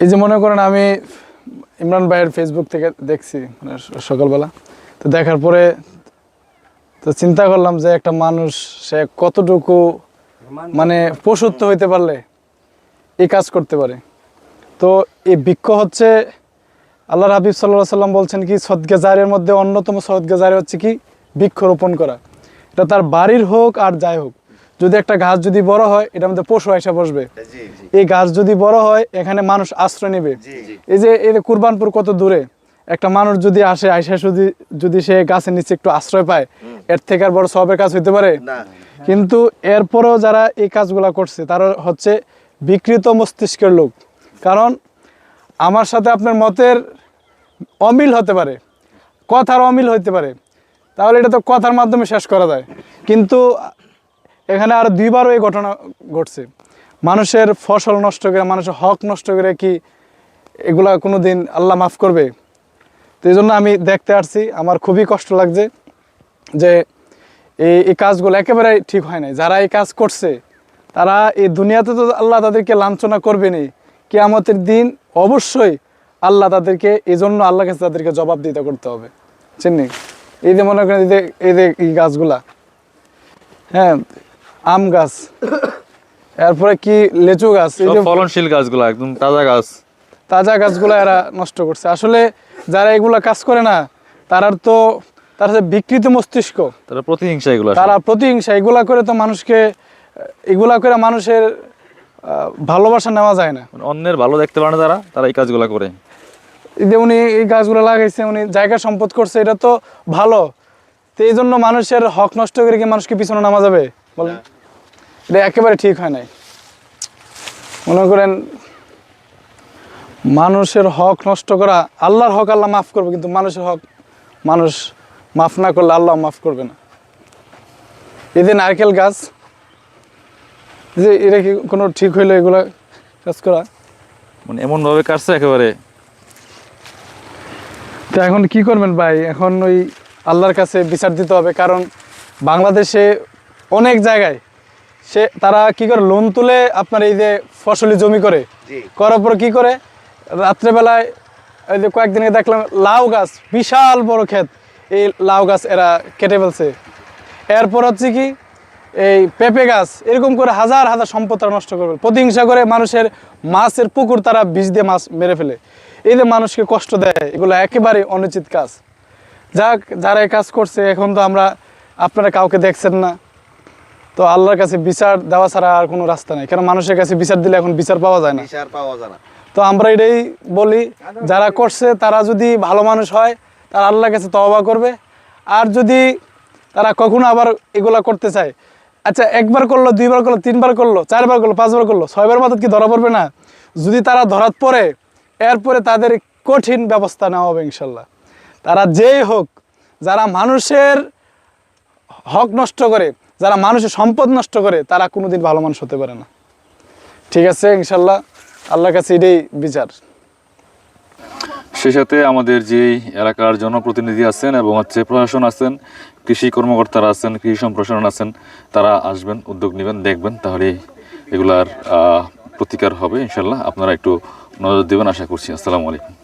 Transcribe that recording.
এই যে মনে করেন আমি ইমরান ভাইয়ের ফেসবুক থেকে দেখছি মানে সকালবেলা। তো দেখার পরে তো চিন্তা করলাম যে একটা মানুষ, সে কতটুকু মানে পশুত্ব হইতে পারলে এই কাজ করতে পারে। তো এই বৃক্ষ হচ্ছে আল্লাহ হাবিব সাল্লাহ সাল্লাম বলছেন কি সদকে জারের মধ্যে অন্যতম সদকে জারে হচ্ছে কি, বৃক্ষ রোপণ করা। এটা তার বাড়ির হোক আর যাই হোক। যদি একটা গাছ যদি বড় হয় এটার মধ্যে পশু এসে বসবে। এই গাছ যদি বড় হয় এখানে মানুষ আশ্রয় নেবে। এই যে এই কুরবানপুর কত দূরে? একটা মানুষ যদি আসে আইসা যদি যদি সে গাছের নিচে একটু আশ্রয় পায় এর থেকে আর বড় সবের কাজ হইতে পারে? কিন্তু এরপরও যারা এই কাজগুলো করছে তারা হচ্ছে বিকৃত মস্তিষ্কের লোক। কারণ আমার সাথে আপনার মতের অমিল হতে পারে কথার অমিল হতে পারে। তাহলে এটা তো কথার মাধ্যমে শেষ করা যায়। কিন্তু এখানে আর দুইবারও এই ঘটনা ঘটছে। মানুষের ফসল নষ্ট করে, মানুষের হক নষ্ট করে কি এগুলা কোনো দিন আল্লাহ মাফ করবে? তো এই জন্য আমি দেখতে আসছি, আমার খুবই কষ্ট লাগছে যে এই এই কাজগুলো একেবারে ঠিক হয় নাই। যারা এই কাজ করছে, তারা এই দুনিয়াতে তো আল্লাহ তাদেরকে লাঞ্ছনা করবেনই কিয়ামতের দিন অবশ্যই আল্লাহ তাদেরকে, এই জন্য আল্লাহ কাছে তাদেরকে জবাব দিতে করতে হবে। চিনি এই যে মনে করেন এই যে এই যে এই গাছগুলা হ্যাঁ আম গাছ। এরপরে কি লেচু গাছ? এই যে ফলনশীল গাছগুলো একদম তাজা গাছ। তাজা গাছগুলো এরা নষ্ট করছে। আসলে যারা এগুলা কাজ করে না তারা তো তার বিকৃত মস্তিষ্ক। তারা প্রতিহিংসা এগুলো তারা প্রতিহিংসা এগুলা করে তো মানুষকে এগুলা করে মানুষের ভালোবাসা নেওয়া যায় না। মানে অন্যের ভালো দেখতে পারে তারা তারা এই কাজগুলো করে। এই যে উনি এই গাছগুলো লাগাইছে উনি জায়গা সম্পদ করছে এটা তো ভালো। তো এই জন্য মানুষের হক নষ্ট করে কি মানুষকে পিছনে নামা যাবে? বলেন। এটা একেবারে ঠিক হয় নাই। মনে করেন মানুষের হক নষ্ট করা আল্লাহর হক আল্লাহ মাফ করবে কিন্তু মানুষের হক মানুষ মাফ না করলে আল্লাহ মাফ করবে না। এই যে নারকেল গাছ যে এটা কি কোনো ঠিক হইল এগুলা কাজ করা? মানে এমনভাবে কাটছে একেবারে। তো এখন কি করবেন ভাই? এখন ওই আল্লাহর কাছে বিচার দিতে হবে কারণ বাংলাদেশে অনেক জায়গায় সে তারা কি করে? লোন তুলে আপনার এই যে ফসলি জমি করে। করার পর কি করে? রাত্রেবেলায় এই যে কয়েকদিন আগে দেখলাম লাউ গাছ বিশাল বড় ক্ষেত। এই লাউ গাছ এরা কেটে ফেলছে। এরপর হচ্ছে কি এই পেঁপে গাছ এরকম করে হাজার হাজার সম্পদ তারা নষ্ট করবে প্রতিহিংসা করে মানুষের মাছের পুকুর তারা বিষ দিয়ে মাছ মেরে ফেলে। এই যে মানুষকে কষ্ট দেয় এগুলো একেবারে অনুচিত কাজ। যাক যারা এই কাজ করছে এখন তো আমরা আপনারা কাউকে দেখছেন না। তো আল্লাহর কাছে বিচার দেওয়া ছাড়া আর কোনো রাস্তা নেই। কারণ মানুষের কাছে বিচার দিলে এখন বিচার পাওয়া যায় না? বিচার পাওয়া যায় না। তো আমরা এটাই বলি যারা করছে তারা যদি ভালো মানুষ হয় তারা আল্লাহর কাছে তওবা করবে। আর যদি তারা কখনো আবার এগুলা করতে চায় আচ্ছা একবার করল দুইবার করল তিনবার করল চারবার করল পাঁচবার করল ছয়বার মতো কি ধরা পড়বে না? যদি তারা ধরাত পড়ে এরপরে তাদের কঠিন ব্যবস্থা নেওয়া হবে ইনশাল্লাহ তারা যেই হোক যারা মানুষের হক নষ্ট করে যারা মানুষের সম্পদ নষ্ট করে, তারা কোনোদিন ভালো মানুষ হতে পারে না। ঠিক আছে, ইনশাল্লাহ, আল্লাহর কাছে এটাই বিচার। সেই সাথে আমাদের যে এলাকার জনপ্রতিনিধি আছেন এবং হচ্ছে প্রশাসন আছেন, কৃষি কর্মকর্তারা আছেন, কৃষি সম্প্রসারণ আছেন, তারা আসবেন, উদ্যোগ নেবেন, দেখবেন, তাহলে এগুলার প্রতিকার হবে, ইনশাল্লাহ। আপনারা একটু নজর দেবেন, আশা করছি। আসসালামু আলাইকুম।